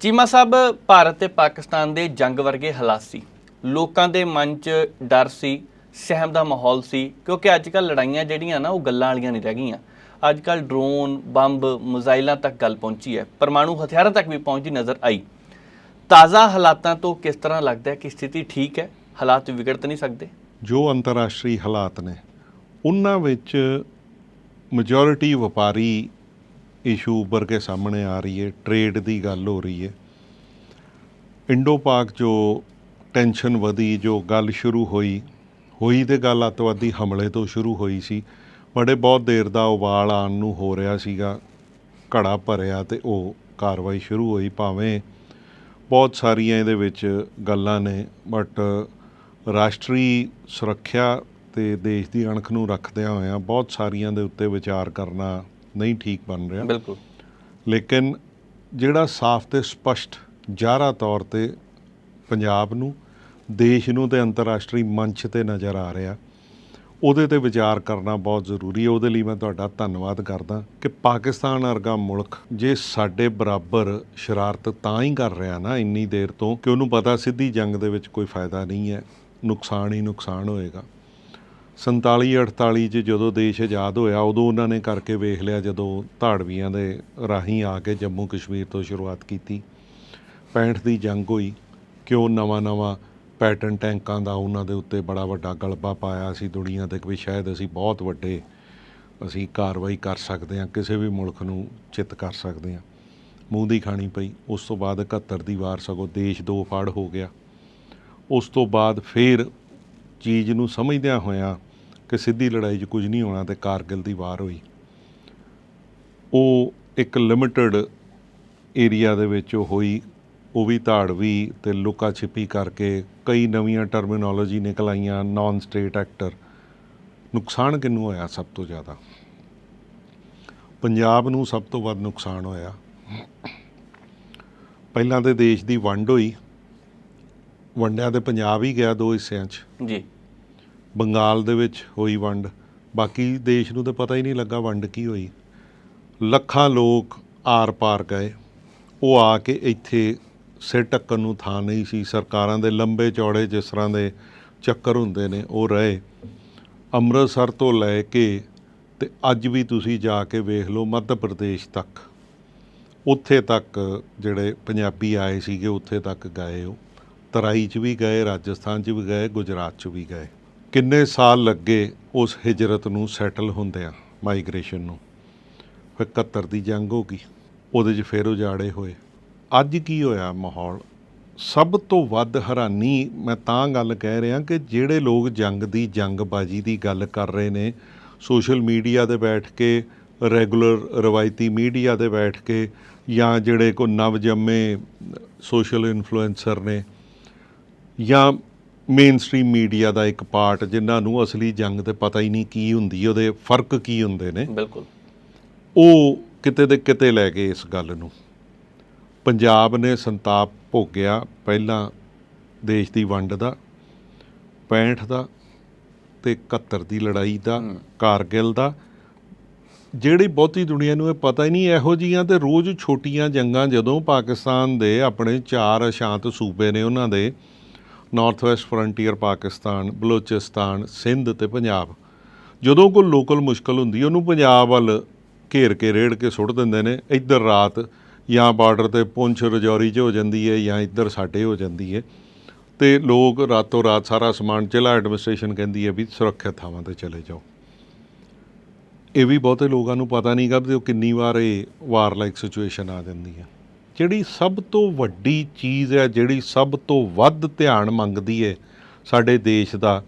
ਚੀਮਾ ਸਾਹਿਬ, ਭਾਰਤ ਤੇ ਪਾਕਿਸਤਾਨ ਦੇ ਜੰਗ ਵਰਗੇ ਹਾਲਾਤ ਸੀ। ਲੋਕਾਂ ਦੇ ਮਨ 'ਚ ਡਰ ਸੀ, ਸਹਿਮ ਦਾ ਮਾਹੌਲ ਸੀ, ਕਿਉਂਕਿ ਅੱਜ ਕੱਲ ਲੜਾਈਆਂ ਜਿਹੜੀਆਂ ਨਾ, ਉਹ ਗੱਲਾਂ ਵਾਲੀਆਂ ਨਹੀਂ ਰਹਿ ਗਈਆਂ। ਅੱਜ ਕੱਲ ਡਰੋਨ, ਬੰਬ, ਮਿਜ਼ਾਈਲਾਂ ਤੱਕ ਗੱਲ ਪਹੁੰਚੀ ਹੈ। ਪਰਮਾਣੂ ਹਥਿਆਰਾਂ ਤੱਕ ਵੀ ਪਹੁੰਚਦੀ ਨਜ਼ਰ ਆਈ। ਤਾਜ਼ਾ ਹਾਲਾਤਾਂ ਤੋਂ ਕਿਸ ਤਰ੍ਹਾਂ ਲੱਗਦਾ ਹੈ ਕਿ ਸਥਿਤੀ ਠੀਕ ਹੈ? ਹਾਲਾਤ ਵਿਗੜ ਤਾਂ ਨਹੀਂ ਸਕਦੇ। ਜੋ ਅੰਤਰਰਾਸ਼ਟਰੀ ਹਾਲਾਤ ਨੇ, ਉਹਨਾਂ ਵਿੱਚ ਮੈਜੋਰਿਟੀ ਵਪਾਰੀ ਇਸ਼ੂ ਉੱਭਰ ਕੇ ਸਾਹਮਣੇ ਆ ਰਹੀ ਹੈ ਟ੍ਰੇਡ ਦੀ ਗੱਲ ਹੋ ਰਹੀ ਹੈ। ਇੰਡੋ ਪਾਕ ਜੋ ਟੈਨਸ਼ਨ ਵਧੀ, ਜੋ ਗੱਲ ਸ਼ੁਰੂ ਹੋਈ ਹੋਈ ਤੇ ਗੱਲ ਅੱਤਵਾਦੀ ਹਮਲੇ ਤੋਂ ਸ਼ੁਰੂ ਹੋਈ ਸੀ, ਬੜੇ ਬਹੁਤ ਦੇਰ ਦਾ ਉਬਾਲ ਆਉਣ ਨੂੰ ਹੋ ਰਿਹਾ ਸੀਗਾ, ਘੜਾ ਭਰਿਆ ਤੇ ਉਹ ਕਾਰਵਾਈ ਸ਼ੁਰੂ ਹੋਈ, ਭਾਵੇਂ ਬਹੁਤ ਸਾਰੀਆਂ ਇਹਦੇ ਵਿੱਚ ਗੱਲਾਂ ਨੇ ਬਟ ਰਾਸ਼ਟਰੀ ਸੁਰੱਖਿਆ ਤੇ ਦੇਸ਼ ਦੀ ਅਣਖ ਨੂੰ ਰੱਖਦਿਆਂ ਹੋਇਆਂ ਬਹੁਤ ਸਾਰੀਆਂ ਦੇ ਉੱਤੇ ਵਿਚਾਰ ਕਰਨਾ ਨਹੀਂ ਠੀਕ ਬਣ ਰਿਹਾ। ਬਿਲਕੁਲ। ਲੇਕਿਨ ਜਿਹੜਾ ਸਾਫ਼ ਤੇ ਸਪਸ਼ਟ ਜਾਹਰਾ ਤੌਰ ਤੇ ਪੰਜਾਬ ਨੂੰ ਦੇਸ਼ ਨੂੰ ਤੇ ਅੰਤਰਰਾਸ਼ਟਰੀ ਮੰਚ ਤੇ ਨਜ਼ਰ ਆ ਰਿਹਾ ਉਹਦੇ ਤੇ ਵਿਚਾਰ ਕਰਨਾ ਬਹੁਤ ਜ਼ਰੂਰੀ ਹੈ। ਉਹਦੇ ਲਈ ਮੈਂ ਤੁਹਾਡਾ ਧੰਨਵਾਦ ਕਰਦਾ ਕਿ ਪਾਕਿਸਤਾਨ ਵਰਗਾ ਮੁਲਕ ਜੇ ਸਾਡੇ ਬਰਾਬਰ ਸ਼ਰਾਰਤ ਤਾਂ ਹੀ ਕਰ ਰਿਹਾ ਨਾ ਇੰਨੀ ਦੇਰ ਤੋਂ ਕਿ ਉਹਨੂੰ ਪਤਾ ਸਿੱਧੀ ਜੰਗ ਦੇ ਵਿੱਚ ਕੋਈ ਫਾਇਦਾ ਨਹੀਂ ਹੈ। ਨੁਕਸਾਨ ਹੀ ਨੁਕਸਾਨ ਹੋਏਗਾ। 47 48 ਚ ਜਦੋਂ ਦੇਸ਼ ਆਜ਼ਾਦ ਹੋਇਆ, ਉਦੋਂ ਉਹਨਾਂ ਨੇ ਕਰਕੇ ਵੇਖ ਲਿਆ ਜਦੋਂ ਧਾੜਵੀਆਂ ਦੇ ਰਾਹੀਂ ਆ ਕੇ ਜੰਮੂ ਕਸ਼ਮੀਰ ਤੋਂ ਸ਼ੁਰੂਆਤ ਕੀਤੀ। 65 ਦੀ ਜੰਗ ਹੋਈ, ਕਿਉਂ ਨਵਾਂ ਨਵਾਂ ਪੈਟਰਨ ਟੈਂਕਾਂ ਦਾ ਉਹਨਾਂ ਦੇ ਉੱਤੇ ਬੜਾ ਵੱਡਾ ਗਲਬਾ ਪਾਇਆ ਸੀ ਦੁਨੀਆ ਤੇ ਕਿ ਵੀ ਸ਼ਾਇਦ ਅਸੀਂ ਬਹੁਤ ਵੱਡੇ ਅਸੀਂ ਕਾਰਵਾਈ ਕਰ ਸਕਦੇ ਹਾਂ, ਕਿਸੇ ਵੀ ਮੁਲਕ ਨੂੰ ਚਿੱਤ ਕਰ ਸਕਦੇ ਹਾਂ। ਮੂੰਹ ਦੀ ਖਾਣੀ ਪਈ, ਉਸ ਤੋਂ ਬਾਅਦ 71 ਦੀ ਵਾਰ ਸਗੋਂ ਦੇਸ਼ ਦੋ ਫਾੜ ਹੋ ਗਿਆ। ਉਸ ਤੋਂ ਬਾਅਦ ਫਿਰ ਚੀਜ਼ ਨੂੰ ਸਮਝਦਿਆਂ ਹੋਇਆਂ ਕਿ ਸਿੱਧੀ ਲੜਾਈ 'ਚ ਕੁਝ ਨਹੀਂ ਹੋਣਾ ਤੇ ਕਾਰਗਿਲ ਦੀ ਵਾਰ ਹੋਈ। ਉਹ ਇੱਕ ਲਿਮਟਿਡ ਏਰੀਆ ਦੇ ਵਿੱਚ ਉਹ ਹੋਈ। ਉਹ ਵੀ ਧਾੜਵੀ ਤੇ ਲੁਕਾ ਛਿਪੀ ਕਰਕੇ ਕਈ ਨਵੀਆਂ ਟਰਮੀਨੋਲੋਜੀ ਨਿਕਲ ਆਈਆਂ ਨਾਨ ਸਟੇਟ ਐਕਟਰ ਨੁਕਸਾਨ ਕਿਹਨੂੰ ਹੋਇਆ ਸਭ ਤੋਂ ਜ਼ਿਆਦਾ? ਪੰਜਾਬ ਨੂੰ ਸਭ ਤੋਂ ਵੱਧ ਨੁਕਸਾਨ ਹੋਇਆ। ਪਹਿਲਾਂ ਤੇ ਦੇਸ਼ ਦੀ ਵੰਡ ਹੋਈ। ਵੰਡਿਆ ਤੇ ਪੰਜਾਬ ਹੀ ਗਿਆ ਦੋ ਹਿੱਸਿਆਂ 'ਚ। ਜੀ। ਬੰਗਾਲ ਦੇ ਵਿੱਚ ਹੋਈ ਵੰਡ। ਬਾਕੀ ਦੇਸ਼ ਨੂੰ ਤਾਂ ਪਤਾ ਹੀ ਨਹੀਂ ਲੱਗਾ ਵੰਡ ਕੀ ਹੋਈ। ਲੱਖਾਂ ਲੋਕ ਆਰ-ਪਾਰ ਗਏ। ਉਹ ਆ ਕੇ ਇੱਥੇ ਸਿਰ ਟੱਕਣ ਨੂੰ ਥਾਂ ਨਹੀਂ ਸੀ। ਸਰਕਾਰਾਂ ਦੇ ਲੰਬੇ ਚੌੜੇ ਜਿਸ ਤਰ੍ਹਾਂ ਦੇ ਚੱਕਰ ਹੁੰਦੇ ਨੇ, ਉਹ ਰਹੇ। ਅੰਮ੍ਰਿਤਸਰ ਤੋਂ ਲੈ ਕੇ ਤੇ ਅੱਜ ਵੀ ਤੁਸੀਂ ਜਾ ਕੇ ਵੇਖ ਲਓ ਮੱਧ ਪ੍ਰਦੇਸ਼ ਤੱਕ। ਉੱਥੇ ਤੱਕ ਜਿਹੜੇ ਪੰਜਾਬੀ ਆਏ ਸੀਗੇ, ਉੱਥੇ ਤੱਕ ਗਏ ਉਹ। ਤਰਾਈ 'ਚ ਵੀ ਗਏ, ਰਾਜਸਥਾਨ 'ਚ ਵੀ ਗਏ, ਗੁਜਰਾਤ 'ਚ ਵੀ ਗਏ। ਕਿੰਨੇ ਸਾਲ ਲੱਗੇ ਉਸ ਹਿਜਰਤ ਨੂੰ ਸੈਟਲ ਹੁੰਦਿਆਂ ਮਾਈਗ੍ਰੇਸ਼ਨ ਨੂੰ? ਫਿਰ 71 ਦੀ ਜੰਗ ਹੋ ਗਈ, ਉਹਦੇ 'ਚ ਫਿਰ ਉਜਾੜੇ ਹੋਏ। ਅੱਜ ਕੀ ਹੋਇਆ ਮਾਹੌਲ? ਸਭ ਤੋਂ ਵੱਧ ਹੈਰਾਨੀ ਮੈਂ ਤਾਂ ਗੱਲ ਕਹਿ ਰਿਹਾ ਕਿ ਜਿਹੜੇ ਲੋਕ ਜੰਗ ਦੀ ਜੰਗਬਾਜੀ ਦੀ ਗੱਲ ਕਰ ਰਹੇ ਨੇ, ਸੋਸ਼ਲ ਮੀਡੀਆ ਤੇ ਬੈਠ ਕੇ, ਰੈਗੂਲਰ ਰਵਾਇਤੀ ਮੀਡੀਆ ਤੇ ਬੈਠ ਕੇ, ਜਾਂ ਜਿਹੜੇ ਕੋ ਨਵਜੰਮੇ ਸੋਸ਼ਲ ਇਨਫਲੂਐਂਸਰ ਨੇ, ਜਾਂ ਮੇਨ ਸਟ੍ਰੀਮ ਮੀਡੀਆ ਦਾ ਇੱਕ ਪਾਰਟ ਜਿਨ੍ਹਾਂ ਨੂੰ ਅਸਲੀ ਜੰਗ ਤੇ ਪਤਾ ਹੀ ਨਹੀਂ ਕੀ ਹੁੰਦੀ ਉਹਦੇ ਫ਼ਰਕ ਕੀ ਹੁੰਦੇ ਨੇ ਬਿਲਕੁਲ। ਉਹ ਕਿਤੇ ਦੇ ਕਿਤੇ ਲੈ ਗਏ ਇਸ ਗੱਲ ਨੂੰ। ਪੰਜਾਬ ਨੇ ਸੰਤਾਪ ਭੋਗਿਆ ਪਹਿਲਾਂ ਦੇਸ਼ ਦੀ ਵੰਡ ਦਾ 65 ਦਾ ਤੇ 71 ਦੀ ਲੜਾਈ ਦਾ ਕਾਰਗਿਲ ਦਾ। ਜਿਹੜੀ ਬਹੁਤੀ ਦੁਨੀਆ ਨੂੰ ਇਹ ਪਤਾ ਹੀ ਨਹੀਂ ਇਹੋ ਜੀਆਂ ਤੇ ਰੋਜ਼ ਛੋਟੀਆਂ ਜੰਗਾਂ ਜਦੋਂ ਪਾਕਿਸਤਾਨ ਦੇ ਆਪਣੇ ਚਾਰ ਅਸ਼ਾਂਤ ਸੂਬੇ ਨੇ ਉਹਨਾਂ ਦੇ north west frontier Pakistan Balochistan Sindh ਤੇ ਪੰਜਾਬ ਜਦੋਂ ਕੋਈ ਲੋਕਲ ਮੁਸ਼ਕਲ ਹੁੰਦੀ, ਉਹਨੂੰ ਪੰਜਾਬ ਵੱਲ ਘੇਰ ਕੇ ਰੇੜ ਕੇ ਸੁੱਟ ਦਿੰਦੇ ਨੇ। ਇੱਧਰ ਰਾਤ ਜਾਂ ਬਾਰਡਰ ਤੇ ਪੁੰਛ ਰਜੌਰੀ 'ਚ ਹੋ ਜਾਂਦੀ ਹੈ ਜਾਂ ਇੱਧਰ ਸਾਡੇ ਹੋ ਜਾਂਦੀ ਹੈ ਤੇ ਲੋਕ ਰਾਤੋਂ ਰਾਤ ਸਾਰਾ ਸਮਾਨ ਜ਼ਿਲ੍ਹਾ ਐਡਮਿਨਿਸਟ੍ਰੇਸ਼ਨ ਕਹਿੰਦੀ ਹੈ ਵੀ ਸੁਰੱਖਿਅਤ ਥਾਵਾਂ ਤੇ ਚਲੇ ਜਾਓ। ਇਹ ਵੀ ਬਹੁਤੇ ਲੋਕਾਂ ਨੂੰ ਪਤਾ ਨਹੀਂ ਗਾ ਵੀ ਉਹ ਕਿੰਨੀ ਵਾਰ ਇਹ ਵਾਰ ਲਾਈਕ ਸਿਚੁਏਸ਼ਨ ਆ ਜਾਂਦੀ ਹੈ ਜਿਹੜੀ ਸਭ ਤੋਂ ਵੱਡੀ ਚੀਜ਼ ਹੈ ਜਿਹੜੀ ਸਭ ਤੋਂ ਵੱਧ ਧਿਆਨ ਮੰਗਦੀ ਹੈ ਸਾਡੇ ਦੇਸ਼ ਦਾ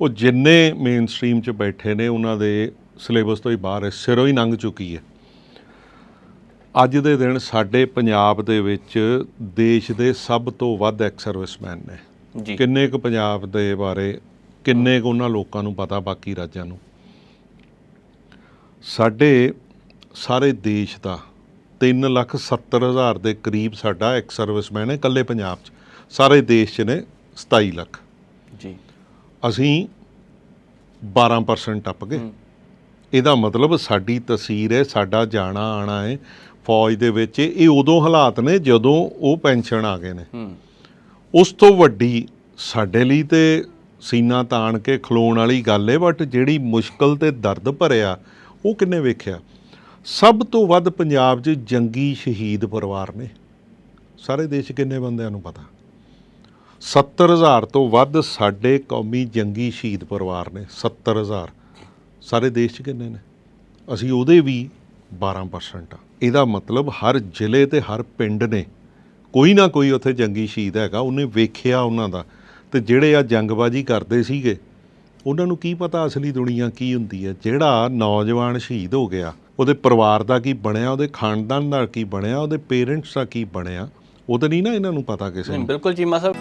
ਉਹ ਜਿੰਨੇ ਮੇਨ ਸਟ੍ਰੀਮ 'ਚ ਬੈਠੇ ਨੇ ਉਹਨਾਂ ਦੇ ਸਿਲੇਬਸ ਤੋਂ ਹੀ ਬਾਹਰ ਹੈ ਸਿਰੋਂ ਹੀ ਲੰਘ ਚੁੱਕੀ ਹੈ ਅੱਜ ਦੇ ਦਿਨ ਸਾਡੇ ਪੰਜਾਬ ਦੇ ਵਿੱਚ ਦੇਸ਼ ਦੇ ਸਭ ਤੋਂ ਵੱਧ ਐਕਸ ਸਰਵਿਸਮੈਨ ਨੇ। ਜੀ। ਕਿੰਨੇ ਕੁ ਪੰਜਾਬ ਦੇ ਬਾਰੇ ਕਿੰਨੇ ਕੁ ਉਹਨਾਂ ਲੋਕਾਂ ਨੂੰ ਪਤਾ ਬਾਕੀ ਰਾਜਾਂ ਨੂੰ। ਸਾਡੇ ਸਾਰੇ ਦੇਸ਼ ਦਾ 3 ਲੱਖ 70 ਹਜ਼ਾਰ ਦੇ ਕਰੀਬ ਸਾਡਾ ਐਕਸ ਸਰਵਿਸਮੈਨ ਹੈ ਇਕੱਲੇ ਪੰਜਾਬ 'ਚ। ਸਾਰੇ ਦੇਸ਼ 'ਚ ਨੇ 27 ਲੱਖ। ਜੀ। ਅਸੀਂ 12% ਟੱਪ ਗਏ। ਹੂੰ। ਇਹਦਾ ਮਤਲਬ ਸਾਡੀ ਤਸਵੀਰ ਹੈ ਸਾਡਾ ਜਾਣਾ ਆਣਾ ਹੈ ਫੌਜ ਦੇ ਵਿੱਚ ਇਹ ਉਦੋਂ ਹਾਲਾਤ ਨੇ ਜਦੋਂ ਉਹ ਪੈਨਸ਼ਨ ਆ ਗਏ ਨੇ। ਹੂੰ। ਉਸ ਤੋਂ ਵੱਡੀ ਸਾਡੇ ਲਈ ਤੇ ਸੀਨਾ ਤਾਣ ਕੇ ਖਲੋਣ ਵਾਲੀ ਗੱਲ ਏ ਬਟ ਜਿਹੜੀ ਮੁਸ਼ਕਲ ਤੇ ਦਰਦ ਭਰਿਆ ਉਹ ਕਿੰਨੇ ਵੇਖਿਆ? ਸਭ ਤੋਂ ਵੱਧ ਪੰਜਾਬ 'ਚ ਜੰਗੀ ਸ਼ਹੀਦ ਪਰਿਵਾਰ ਨੇ। ਸਾਰੇ ਦੇਸ਼ ਕਿੰਨੇ ਬੰਦਿਆਂ ਨੂੰ ਪਤਾ? 70000 ਤੋਂ ਵੱਧ ਸਾਡੇ ਕੌਮੀ ਜੰਗੀ ਸ਼ਹੀਦ ਪਰਿਵਾਰ ਨੇ। 70000 ਸਾਰੇ ਦੇਸ਼ 'ਚ ਕਿੰਨੇ ਨੇ? ਅਸੀਂ ਉਹਦੇ ਵੀ 12% ਆ। ਇਹਦਾ ਮਤਲਬ ਹਰ ਜ਼ਿਲ੍ਹੇ ਤੇ ਹਰ ਪਿੰਡ ਨੇ ਕੋਈ ਨਾ ਕੋਈ ਉੱਥੇ ਜੰਗੀ ਸ਼ਹੀਦ ਹੈਗਾ। ਉਹਨੇ ਵੇਖਿਆ ਉਹਨਾਂ ਦਾ। ਤੇ ਜਿਹੜੇ ਆ ਜੰਗਬਾਜ਼ੀ ਕਰਦੇ ਸੀਗੇ, ਉਹਨਾਂ ਨੂੰ ਕੀ ਪਤਾ ਅਸਲੀ ਦੁਨੀਆ ਕੀ ਹੁੰਦੀ ਹੈ? ਜਿਹੜਾ ਨੌਜਵਾਨ ਸ਼ਹੀਦ ਹੋ ਗਿਆ ਉਹਦੇ ਪਰਿਵਾਰ ਦਾ ਕੀ ਬਣਿਆ ਉਹਦੇ ਖਾਨਦਾਨ ਦਾ ਕੀ ਬਣਿਆ ਉਹਦੇ ਪੇਰੈਂਟਸ ਦਾ ਕੀ ਬਣਿਆ ਉਹ ਤਾਂ ਨਹੀਂ ਨਾ ਇਹਨਾਂ ਨੂੰ ਪਤਾ ਕਿਸੇ ਨੂੰ? ਬਿਲਕੁਲ ਚੀਮਾ ਸਾਹਿਬ